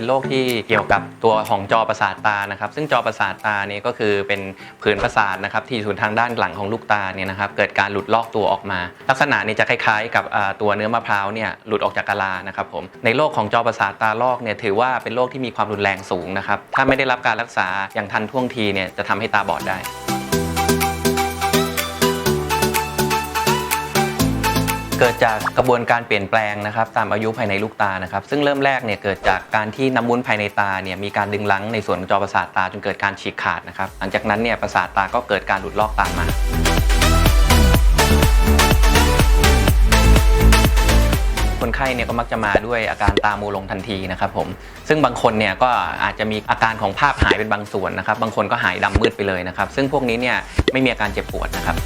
็นโรคที่เกี่ยวกับตัวของจอประสาทตานะครับ ซึ่งจอประสาทตาเนี่ยก็คือเป็นผืนประสาทนะครับที่อยู่ทางด้านหลังของลูกตาเนี่ยนะครับเกิดการหลุดลอกตัวออกมา ลักษณะนี้จะคล้ายๆ กับตัวเนื้อมะพร้าวเนี่ยหลุดออกจากกะลานะครับผมในโรคของจอประสาทตาลอกเนี่ยถือว่าเป็นโรคที่มีความรุนแรงสูงนะครับถ้าไม่ได้รับการรักษาอย่างทันท่วงทีเนี่ยจะทำให้ตาบอดได้ เกิดจากกระบวนการเปลี่ยนแปลงนะครับตามอายุภายในลูกตานะครับซึ่งเริ่มแรกเนี่ยเกิดจากการที่น้ำมูลภายในตาเนี่ยมีการดึงลังในส่วนของจอประสาทตาจนเกิดการฉีกขาดนะครับหลังจากนั้นเนี่ยประสาทตาก็เกิดการหลุดลอกตามมาคนไข้เนี่ยก็มักจะมาด้วยอาการตามัวลงทันทีนะครับผมซึ่งบางคนเนี่ยก็อาจจะมีอาการของภาพหายเป็นบางส่วนนะครับ บางคนก็หายดำมืดไปเลยนะครับ ซึ่งพวกนี้เนี่ยไม่มีอาการเจ็บปวดนะครับ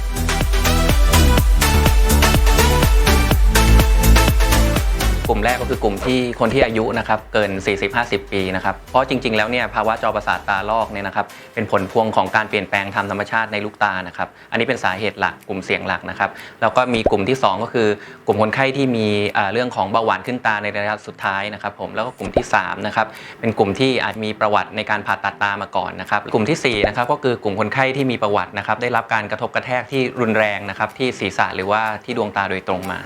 แรกก็คือกลุ่มที่คนที่อายุนะครับเกิน 40-50 ปีนะครับเพราะจริง ๆ แล้วเนี่ยภาวะจอประสาทตาลอกเนี่ยนะครับเป็นผลพวงของการเปลี่ยนแปลงทางธรรมชาติในลูกตานะครับอันนี้เป็นสาเหตุหลักกลุ่มเสี่ยงหลักนะครับแล้วก็มีกลุ่มที่ 2 ก็คือกลุ่มคนไข้ที่มีเรื่องของเบาหวานขึ้นตาในระยะสุดท้ายนะครับผมแล้วก็กลุ่มที่3นะครับเป็นกลุ่มที่อาจมีประวัติในการผ่าตัดตามาก่อนนะครับกลุ่มที่4นะครับก็คือกลุ่มคนไข้ที่มีประวัตินะครับได้รับการกระทบกระแทกที่รุนแรงนะครับที่ศีรษะหรือว่าที่ดวงตาโดยตรงมา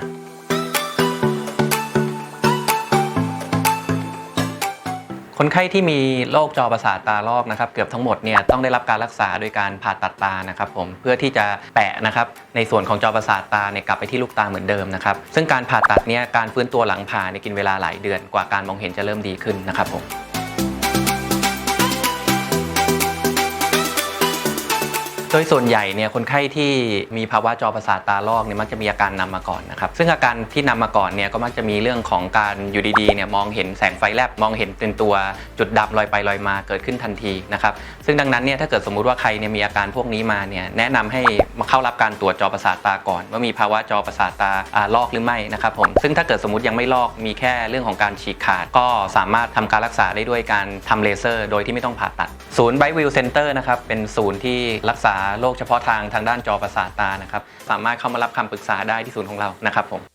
คนไข้ที่มีโรคจอประสาทตาลอกนะครับ เกือบทั้งหมดเนี่ยต้องได้รับการรักษาโดยการผ่าตัดตานะครับผมเพื่อที่จะแปะนะครับในส่วนของจอประสาทตาเนี่ยกลับไปที่ลูกตาเหมือนเดิมนะครับซึ่งการผ่าตัดเนี่ยการฟื้นตัวหลังผ่าเนี่ยกินเวลาหลายเดือนกว่าการมองเห็นจะเริ่มดีขึ้นนะครับผม โดยส่วนใหญ่เนี่ยคนไข้ที่มีภาวะจอประสาทตาลอกเนี่ยมักจะมีอาการนำมาก่อนนะครับซึ่งอาการที่นำมาก่อนเนี่ยก็มักจะมีเรื่องของการอยู่ดีๆเนี่ยมองเห็นแสงไฟแลบมองเห็นเป็นตัวจุดดำลอยไปลอยมาเกิดขึ้นทันทีนะครับซึ่งดังนั้นเนี่ยถ้าเกิดสมมุติว่าใครเนี่ยมีอาการพวกนี้มาเนี่ยแนะนำให้มาเข้ารับการตรวจจอประสาทตาก่อน ว่ามีภาวะจอประสาทตาลอกหรือไม่นะครับผมซึ่งถ้าเกิดสมมติยังไม่ลอกมีแค่เรื่องของการฉีกขาด ก็สามารถทำการรักษาได้ด้วยการทำเลเซอร์ โดยที่ไม่ต้องผ่าตัด ศูนย์ไบวิวเซ็นเตอร์นะครับเป็นศูนย์ที่รักษาโรคเฉพาะทางทางด้านจอประสาทตานะครับ สามารถเข้ามารับคำปรึกษาได้ที่ศูนย์ของเรานะครับผม